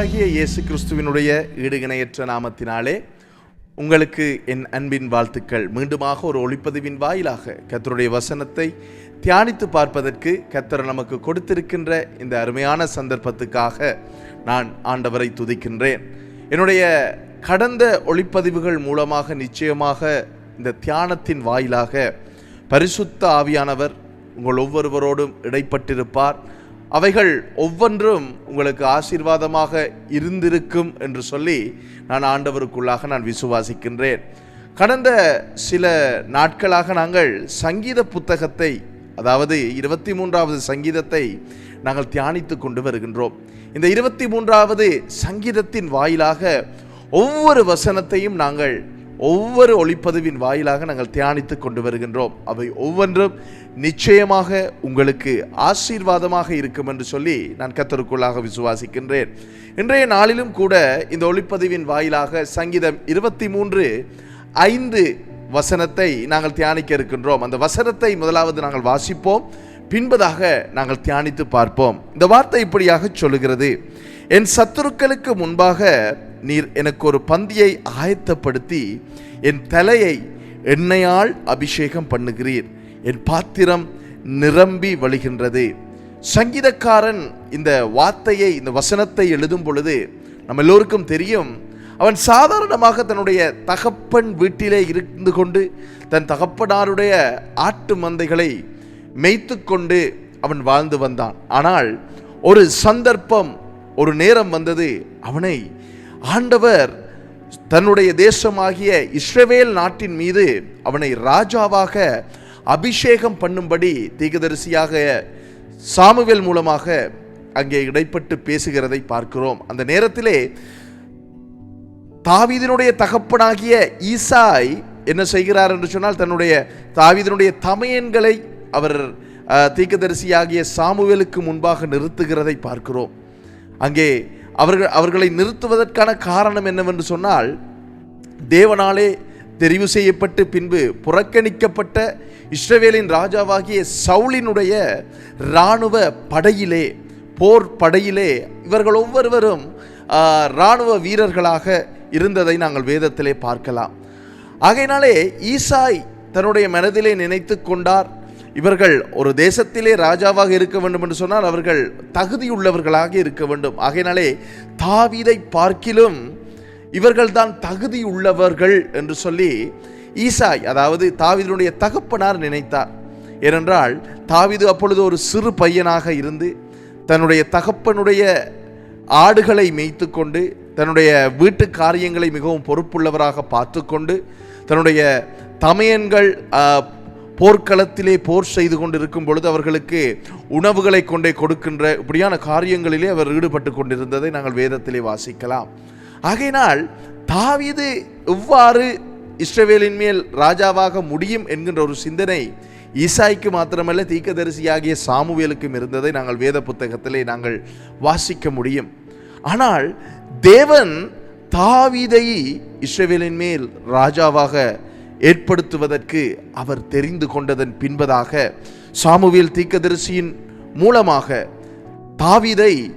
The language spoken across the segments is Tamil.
ஆண்டவராகிய இயேசு கிறிஸ்துவினுடைய ஈடுகிணையற்ற நாமத்தினாலே உங்களுக்கு என் அன்பின் வாழ்த்துக்கள். மீண்டுமாக ஒரு ஒளிப்பதிவின் வாயிலாக கர்த்தருடைய வசனத்தை தியானித்து பார்ப்பதற்கு கர்த்தர் நமக்கு கொடுத்திருக்கின்ற இந்த அருமையான சந்தர்ப்பத்துக்காக நான் ஆண்டவரை துதிக்கின்றேன். என்னுடைய கடந்த ஒளிப்பதிவுகள் மூலமாக நிச்சயமாக இந்த தியானத்தின் வாயிலாக பரிசுத்த ஆவியானவர் உங்கள் ஒவ்வொருவரோடும் இடைப்பட்டிருப்பார். அவைகள் ஒவ்வொன்றும் உங்களுக்கு ஆசீர்வாதமாக இருந்திருக்கும் என்று சொல்லி நான் ஆண்டவருக்குள்ளாக நான் விசுவாசிக்கின்றேன். கடந்த சில நாட்களாக நாங்கள் சங்கீத புத்தகத்தை அதாவது இருபத்தி மூன்றாவது சங்கீதத்தை நாங்கள் தியானித்து கொண்டு வருகின்றோம். இந்த இருபத்தி மூன்றாவது சங்கீதத்தின் வாயிலாக ஒவ்வொரு வசனத்தையும் நாங்கள் ஒவ்வொரு ஒளிப்பதிவின் வாயிலாக நாங்கள் தியானித்து கொண்டு வருகின்றோம். அவை ஒவ்வொன்றும் நிச்சயமாக உங்களுக்கு ஆசீர்வாதமாக இருக்கும் என்று சொல்லி நான் கத்தருக்குள்ளாக விசுவாசிக்கின்றேன். இன்றைய நாளிலும் கூட இந்த ஒளிப்பதிவின் வாயிலாக சங்கீதம் இருபத்தி மூன்று ஐந்து வசனத்தை நாங்கள் தியானிக்க இருக்கின்றோம். அந்த வசனத்தை முதலாவது நாங்கள் வாசிப்போம். பின்பதாக நாங்கள் தியானித்து பார்ப்போம். இந்த வார்த்தை இப்படியாக சொல்லுகிறது. என் சத்துருக்களுக்கு முன்பாக நீர் எனக்கு ஒரு பந்தியை ஆயத்தப்படுத்தி என் தலையை எண்ணெயால் அபிஷேகம் பண்ணுகிறீர். என் பாத்திரம் நிரம்பி வழிகின்றது. சங்கீதக்காரன் இந்த வார்த்தையை இந்த வசனத்தை எழுதும் பொழுது நம்ம எல்லோருக்கும் தெரியும். அவன் சாதாரணமாக தன்னுடைய தகப்பன் வீட்டிலே இருந்து கொண்டு தன் தகப்பனாருடைய ஆட்டு மந்தைகளை மேய்த்து கொண்டு அவன் வாழ்ந்து வந்தான். ஆனால் ஒரு சந்தர்ப்பம் ஒரு நேரம் வந்தது. அவனை ஆண்டவர் தன்னுடைய தேசமாகிய இஸ்ரவேல் நாட்டின் மீது அவனை ராஜாவாக அபிஷேகம் பண்ணும்படி தீகதரிசியாக சாமுவேல் மூலமாக அங்கே இடைப்பட்டு பேசுகிறதை பார்க்கிறோம். அந்த நேரத்திலே தாவீதினுடைய தகப்பனாகிய ஈசாய் என்ன செய்கிறார் என்று சொன்னால் தன்னுடைய தாவீதினுடைய தமையன்களை அவர் தீக்கதரிசியாகிய சாமுவேலுக்கு முன்பாக நிறுத்துகிறதை பார்க்கிறோம். அங்கே அவர்கள் அவர்களை நிறுத்துவதற்கான காரணம் என்னவென்று சொன்னால் தேவனாலே தெரிவு செய்யப்பட்டு பின்பு புறக்கணிக்கப்பட்ட இஸ்ரவேலின் ராஜாவாகிய சவுலினுடைய இராணுவ படையிலே போர் படையிலே இவர்கள் ஒவ்வொருவரும் இராணுவ வீரர்களாக இருந்ததை நாங்கள் வேதத்திலே பார்க்கலாம். ஆகையினாலே ஈசாய் தன்னுடைய மனதிலே நினைத்து கொண்டார். இவர்கள் ஒரு தேசத்திலே ராஜாவாக இருக்க வேண்டும் என்று சொன்னால் அவர்கள் தகுதியுள்ளவர்களாக இருக்க வேண்டும். ஆகையினாலே தாவீதை பார்க்கிலும் இவர்கள்தான் தகுதி உள்ளவர்கள் என்று சொல்லி ஈசாய் அதாவது தாவிதனுடைய தகப்பனார் நினைத்தார். ஏனென்றால் தாவிது அப்பொழுது ஒரு சிறு பையனாக இருந்து தன்னுடைய தகப்பனுடைய ஆடுகளை மேய்த்து கொண்டு தன்னுடைய வீட்டு காரியங்களை மிகவும் பொறுப்புள்ளவராக பார்த்து கொண்டு தன்னுடைய தமையன்கள் போர்க்களத்திலே போர் செய்து கொண்டிருக்கும் பொழுது அவர்களுக்கு உணவுகளை கொண்டே கொடுக்கின்ற இப்படியான காரியங்களிலே அவர் ஈடுபட்டு கொண்டிருந்ததை நாங்கள் வேதத்திலே வாசிக்கலாம். ஆகையினால் தாவிது எவ்வாறு இஸ்ரவேலின் மேல் ராஜாவாக முடியும் என்கின்ற ஒரு சிந்தனை ஈசாய்க்கு மாத்திரமல்ல தீக்கதரிசியாகிய சாமுவேலுக்கும் இருந்ததை நாங்கள் வேத புத்தகத்திலே நாங்கள் வாசிக்க முடியும். ஆனால் தேவன் தாவிதை இஸ்ரவேலின் மேல் ராஜாவாக ஏற்படுத்துவதற்கு அவர் தெரிந்து கொண்டதன் பின்பதாக சாமுவேல் தீக்கதரிசியின் மூலமாக தாவிதை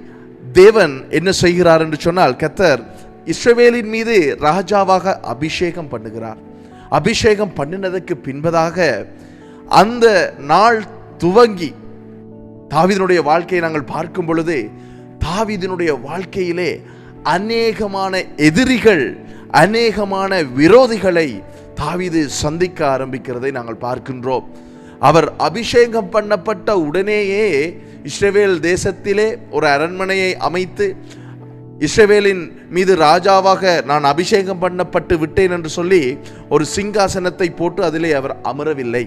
தேவன் என்ன செய்கிறார் என்று சொன்னால் கத்தர் இஸ்ரவேலின் மீது ராஜாவாக அபிஷேகம் பண்ணுகிறார். அபிஷேகம் பண்ணினதற்கு பின்பதாக அந்த நாள் துவங்கி தாவிதனுடைய வாழ்க்கையை நாங்கள் பார்க்கும் பொழுது தாவிதனுடைய வாழ்க்கையிலே அநேகமான எதிரிகள் அநேகமான விரோதிகளை தாவிது சந்திக்க ஆரம்பிக்கிறதை நாங்கள் பார்க்கின்றோம். அவர் அபிஷேகம் பண்ணப்பட்ட உடனேயே இஸ்ரவேல் தேசத்திலே ஒரு அரண்மனையை அமைத்து இஸ்ரவேலின் மீது ராஜாவாக நான் அபிஷேகம் பண்ணப்பட்டு விட்டேன் என்று சொல்லி ஒரு சிங்காசனத்தை போட்டு அதிலே அவர் அமரவில்லை.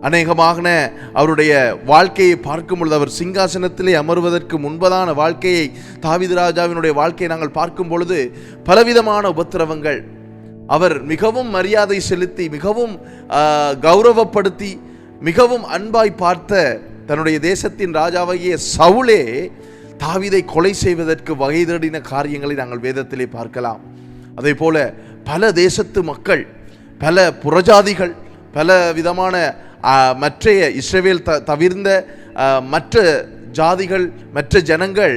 அநேகமாக அவருடைய வாழ்க்கையை பார்க்கும் பொழுது அவர் சிங்காசனத்திலே அமர்வதற்கு முன்பதான வாழ்க்கையை தாவிது ராஜாவினுடைய வாழ்க்கையை நாங்கள் பார்க்கும் பொழுது பலவிதமான உபத்திரவங்கள் அவர் மிகவும் மரியாதை செலுத்தி மிகவும் கௌரவப்படுத்தி மிகவும் அன்பாய் பார்த்த தன்னுடைய தேசத்தின் ராஜாவாகிய சவுலே தாவிதை கொலை செய்வதற்கு வகை தேடின காரியங்களை நாங்கள் வேதத்திலே பார்க்கலாம். அதே போல பல தேசத்து மக்கள் பல புறஜாதிகள் பல விதமான மற்றைய இஸ்ரேவேல் த தவிர்ந்த மற்ற ஜாதிகள் மற்ற ஜனங்கள்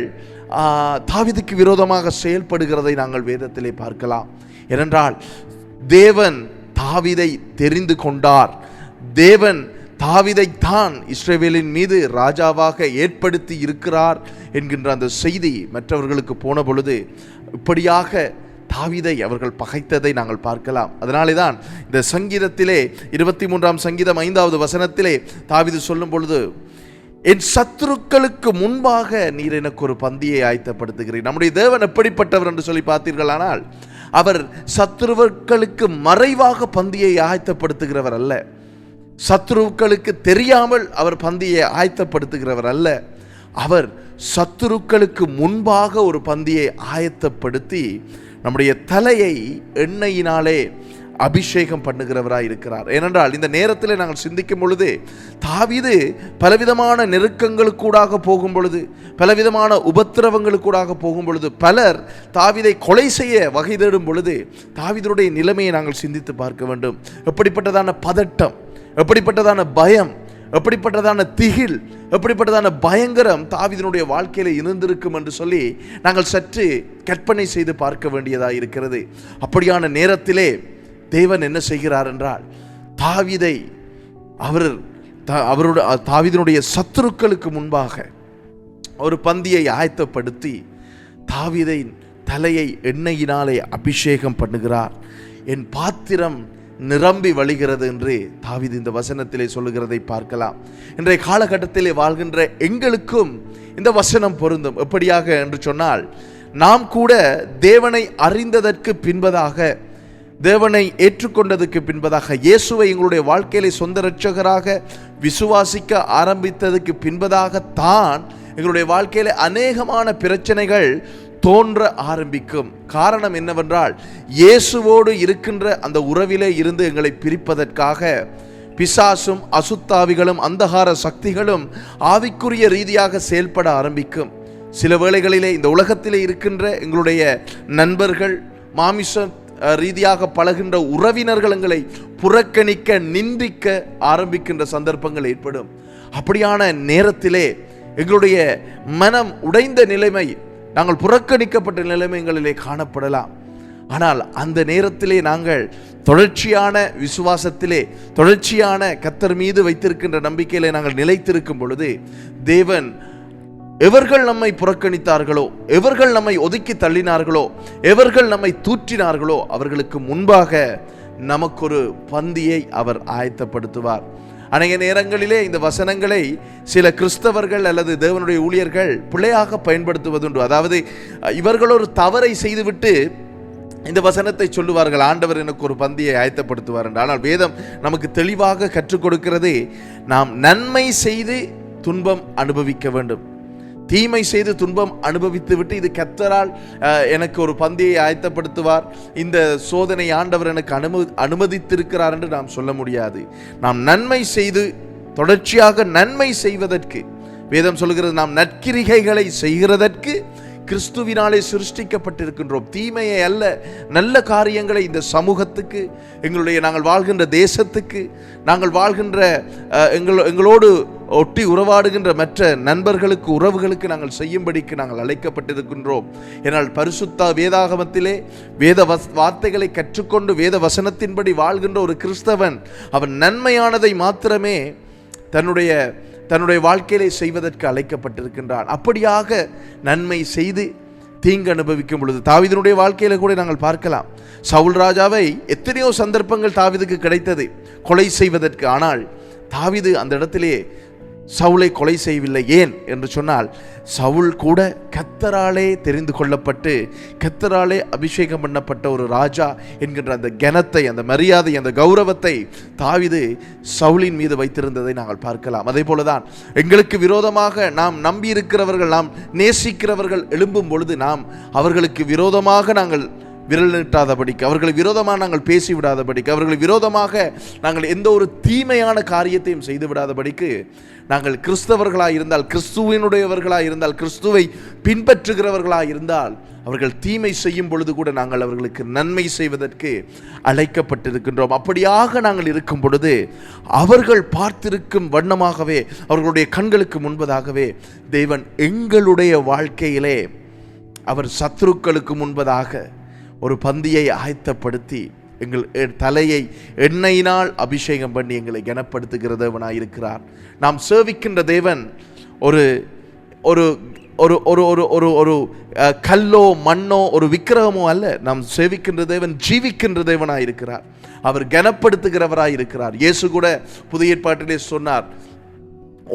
தாவிதுக்கு விரோதமாக செயல்படுகிறதை நாங்கள் வேதத்திலே பார்க்கலாம். ஏனென்றால் தேவன் தாவிதை தெரிந்து கொண்டார். தேவன் தாவிதை தான் இஸ்ரேவேலின் மீது ராஜாவாக ஏற்படுத்தி இருக்கிறார் என்கின்ற அந்த செய்தி மற்றவர்களுக்கு போன பொழுது இப்படியாக தாவிதை அவர்கள் பகைத்ததை நாங்கள் பார்க்கலாம். அதனாலே தான் இந்த சங்கீதத்திலே இருபத்தி மூன்றாம் சங்கீதம் ஐந்தாவது வசனத்திலே தாவிது சொல்லும் பொழுது என் சத்துருக்களுக்கு முன்பாக நீர் எனக்கு ஒரு பந்தியை ஆயத்தப்படுத்துகிறீர். நம்முடைய தேவன் எப்படிப்பட்டவர் என்று சொல்லி பார்த்தீர்களானால் அவர் சத்ருவர்களுக்கு மறைவாக பந்தியை ஆயத்தப்படுத்துகிறவர் அல்ல. சத்ருக்களுக்கு தெரியாமல் அவர் பந்தியை ஆயத்தப்படுத்துகிறவர் அல்ல. அவர் சத்துருக்களுக்கு முன்பாக ஒரு பந்தியை ஆயத்தப்படுத்தி நம்முடைய தலையை எண்ணெயினாலே அபிஷேகம் பண்ணுகிறவராக இருக்கிறார். ஏனென்றால் இந்த நேரத்தில் நாங்கள் சிந்திக்கும் பொழுது தாவிது பலவிதமான நெருக்கங்களுக்கூடாக போகும் பொழுது பலவிதமான உபத்திரவங்களுக்கூடாக போகும் பொழுது பலர் தாவிதை கொலை செய்ய வகை தேடும் பொழுது தாவிதருடைய நிலைமையை நாங்கள் சிந்தித்து பார்க்க வேண்டும். எப்படிப்பட்டதான பதட்டம் எப்படிப்பட்டதான பயம் எப்படிப்பட்டதான திகில் எப்படிப்பட்டதான பயங்கரம் தாவிதனுடைய வாழ்க்கையில் இருந்திருக்கும் என்று சொல்லி நாங்கள் சற்று கற்பனை செய்து பார்க்க வேண்டியதாக இருக்கிறது. அப்படியான நேரத்திலே தேவன் என்ன செய்கிறார் என்றால் தாவிதை அவர் அவருடைய தாவிதனுடைய சத்துருக்களுக்கு முன்பாக ஒரு பந்தியை ஆயத்தப்படுத்தி தாவிதையின் தலையை எண்ணெயினாலே அபிஷேகம் பண்ணுகிறார். என் பாத்திரம் நிரம்பி வழிகிறது என்று தாவிது இந்த வசனத்திலே சொல்லுகிறதை பார்க்கலாம். இன்றைய காலகட்டத்திலே வாழ்கின்ற எங்களுக்கும் இந்த வசனம் பொருந்தும். எப்படியாக என்று சொன்னால் நாம் கூட தேவனை அறிந்ததற்கு பின்பதாக தேவனை ஏற்றுக்கொண்டதுக்கு பின்பதாக இயேசுவை எங்களுடைய வாழ்க்கையிலே சொந்த இரட்சகராக விசுவாசிக்க ஆரம்பித்ததுக்கு பின்பதாக தான் எங்களுடைய வாழ்க்கையிலே அநேகமான பிரச்சனைகள் தோன்ற ஆரம்பிக்கும். காரணம் என்னவென்றால் இயேசுவோடு இருக்கின்ற அந்த உறவிலே இருந்து எங்களை பிரிப்பதற்காக பிசாசும் அசுத்தாவிகளும் அந்தகார சக்திகளும் ஆவிக்குரிய ரீதியாக செயல்பட ஆரம்பிக்கும். சில வேளைகளிலே இந்த உலகத்திலே இருக்கின்ற எங்களுடைய நண்பர்கள் மாமிச ரீதியாக பழகின்ற உறவினர்கள் எங்களை புறக்கணிக்க நிந்திக்க ஆரம்பிக்கின்ற சந்தர்ப்பங்கள் ஏற்படும். அப்படியான நேரத்திலே எங்களுடைய மனம் உடைந்த நிலைமை நாங்கள் புறக்கணிக்கப்பட்ட நிலைமைகளிலே காணப்படலாம். ஆனால் அந்த நேரத்திலே நாங்கள் தொடர்ச்சியான விசுவாசத்திலே தொடர்ச்சியான கத்தர் மீது வைத்திருக்கின்ற நம்பிக்கையிலே நாங்கள் நிலைத்திருக்கும் பொழுது தேவன் எவர்கள் நம்மை புறக்கணித்தார்களோ எவர்கள் நம்மை ஒதுக்கி தள்ளினார்களோ எவர்கள் நம்மை தூற்றினார்களோ அவர்களுக்கு முன்பாக நமக்கொரு பந்தியை அவர் ஆயத்தப்படுத்துவார். அநேக நேரங்களிலே இந்த வசனங்களை சில கிறிஸ்தவர்கள் அல்லது தேவனுடைய ஊழியர்கள் பிழையாக பயன்படுத்துவதுண்டு. அதாவது இவர்கள் ஒரு தவறை செய்துவிட்டு இந்த வசனத்தை சொல்லுவார்கள் ஆண்டவர் எனக்கு ஒரு பந்தியை ஆயத்தப்படுத்துவார் என்று. ஆனால் வேதம் நமக்கு தெளிவாக கற்றுக் கொடுக்கிறது நாம் நன்மை செய்து துன்பம் அனுபவிக்க வேண்டும். தீமை செய்து துன்பம் அனுபவித்து விட்டு இது கத்தரால் எனக்கு ஒரு பந்தியை ஆயத்தப்படுத்துவார். இந்த சோதனை ஆண்டவர் எனக்கு அனுமதி அனுமதித்திருக்கிறார் என்று நாம் சொல்ல முடியாது. நாம் நன்மை செய்து தொடர்ச்சியாக நன்மை செய்வதற்கு வேதம் சொல்கிறது நாம் நற்கிரிகைகளை செய்கிறதற்கு கிறிஸ்துவினாலே சிருஷ்டிக்கப்பட்டிருக்கின்றோம். தீமையை அல்ல நல்ல காரியங்களை இந்த சமூகத்துக்கு எங்களுடைய நாங்கள் வாழ்கின்ற தேசத்துக்கு நாங்கள் வாழ்கின்ற எங்களோ எங்கள் எங்களோடு ஒட்டி உறவாடுகின்ற மற்ற நண்பர்களுக்கு உறவுகளுக்கு நாங்கள் செய்யும்படிக்கு நாங்கள் அழைக்கப்பட்டிருக்கின்றோம். ஏனால் பரிசுத்தா வேதாகமத்திலே வேத வஸ் வார்த்தைகளை கற்றுக்கொண்டு வேத வசனத்தின்படி வாழ்கின்ற ஒரு கிறிஸ்தவன் அவன் நன்மையானதை மாத்திரமே தன்னுடைய தன்னுடைய வாழ்க்கையிலே செய்வதற்கு அழைக்கப்பட்டிருக்கின்றான் அப்படியாக நன்மை செய்து தீங்கு அனுபவிக்கும் பொழுது தாவிதனுடைய வாழ்க்கையில கூட நாங்கள் பார்க்கலாம். சவுல் ராஜாவை எத்தனையோ சந்தர்ப்பங்கள் தாவீதுக்கு கிடைத்தது கொலை செய்வதற்கு. ஆனால் தாவிது அந்த இடத்திலே சவுலை கொலை செய்யவில்லை ஏன் என்று சொன்னால் சவுல் கூட கத்தராலே தெரிந்து கொள்ளப்பட்டு கத்தராலே அபிஷேகம் பண்ணப்பட்ட ஒரு ராஜா என்கின்ற அந்த கனத்தை அந்த மரியாதை அந்த கௌரவத்தை தாவிது சவுலின் மீது வைத்திருந்ததை நாங்கள் பார்க்கலாம். அதே போலதான் எங்களுக்கு விரோதமாக நாம் நம்பி இருக்கிறவர்கள் நாம் நேசிக்கிறவர்கள் எழும்பும் பொழுது நாம் அவர்களுக்கு விரோதமாக நாங்கள் விரல் நீட்டாதபடிக்கு அவர்களை விரோதமாக நாங்கள் பேசிவிடாதபடிக்கு அவர்களை விரோதமாக நாங்கள் எந்த ஒரு தீமையான காரியத்தையும் செய்து விடாதபடிக்கு நாங்கள் கிறிஸ்தவர்களாக இருந்தால் கிறிஸ்துவினுடையவர்களாக இருந்தால் கிறிஸ்துவை பின்பற்றுகிறவர்களாக இருந்தால் அவர்கள் தீமை செய்யும் பொழுது கூட நாங்கள் அவர்களுக்கு நன்மை செய்வதற்கு அழைக்கப்பட்டிருக்கின்றோம். அப்படியாக நாங்கள் இருக்கும் பொழுது அவர்கள் பார்த்திருக்கும் வண்ணமாகவே அவர்களுடைய கண்களுக்கு முன்பதாகவே தேவன் எங்களுடைய வாழ்க்கையிலே அவர் சத்ருக்களுக்கு முன்பதாக ஒரு பந்தியை ஆயத்தப்படுத்தி எங்கள் எ- தலையை எண்ணெயினால் அபிஷேகம் பண்ணி எங்களை கனப்படுத்துகிறதவனாக இருக்கிறார் நாம் சேவிக்கின்ற தேவன் ஒரு ஒரு ஒரு ஒரு ஒரு ஒரு ஒரு கல்லோ மண்ணோ ஒரு விக்கிரகமோ அல்ல. நாம் சேவிக்கின்ற தேவன் ஜீவிக்கின்ற தேவனாக இருக்கிறார் அவர் கனப்படுத்துகிறவராக இருக்கிறார் இயேசு கூட புதிய ஏற்பாட்டிலே சொன்னார்.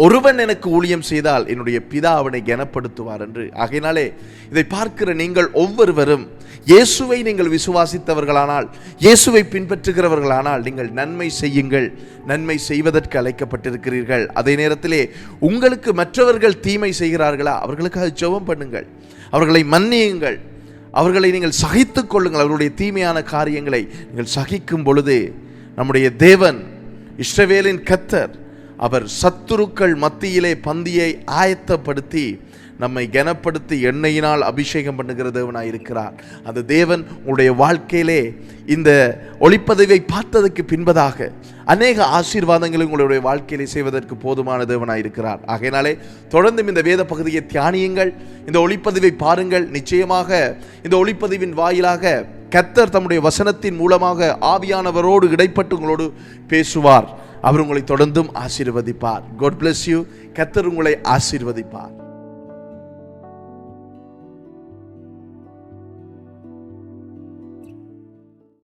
ஒருவன் எனக்கு ஊழியம் செய்தால் என்னுடைய பிதா அவனை கனப்படுத்துவார் என்று. ஆகையினாலே இதை பார்க்கிற நீங்கள் ஒவ்வொருவரும் இயேசுவை நீங்கள் விசுவாசித்தவர்களானால் இயேசுவை பின்பற்றுகிறவர்களானால் நீங்கள் நன்மை செய்யுங்கள் நன்மை செய்வதற்கு அழைக்கப்பட்டிருக்கிறீர்கள். அதே நேரத்திலே உங்களுக்கு மற்றவர்கள் தீமை செய்கிறார்களா? அவர்களுக்காக ஜெபம் பண்ணுங்கள். அவர்களை மன்னியுங்கள். அவர்களை நீங்கள் சகித்து கொள்ளுங்கள். அவர்களுடைய தீமையான காரியங்களை நீங்கள் சகிக்கும் பொழுது நம்முடைய தேவன் இஸ்ரவேலின் கத்தர் அவர் சத்துருக்கள் மத்தியிலே பந்தியை ஆயத்தப்படுத்தி நம்மை கனப்படுத்தி எண்ணெயினால் அபிஷேகம் பண்ணுகிற தேவனாக இருக்கிறார். அந்த தேவன் உங்களுடைய வாழ்க்கையிலே இந்த ஒளிப்பதிவை பார்த்ததற்கு பின்பதாக அநேக ஆசீர்வாதங்களை உங்களுடைய வாழ்க்கையிலே செய்வதற்கு போதுமான தேவனாக இருக்கிறார். ஆகையினாலே தொடர்ந்தும் இந்த வேத பகுதியை தியானியுங்கள். இந்த ஒளிப்பதிவை பாருங்கள். நிச்சயமாக இந்த ஒளிப்பதிவின் வாயிலாக கத்தர் தம்முடைய வசனத்தின் மூலமாக ஆவியானவரோடு இடைப்பட்டு உங்களோடு பேசுவார். அவர் உங்களை தொடர்ந்தும் ஆசீர்வதிப்பார். கோட் பிளஸ் யூ கத்தர் உங்களை ஆசீர்வதிப்பார்.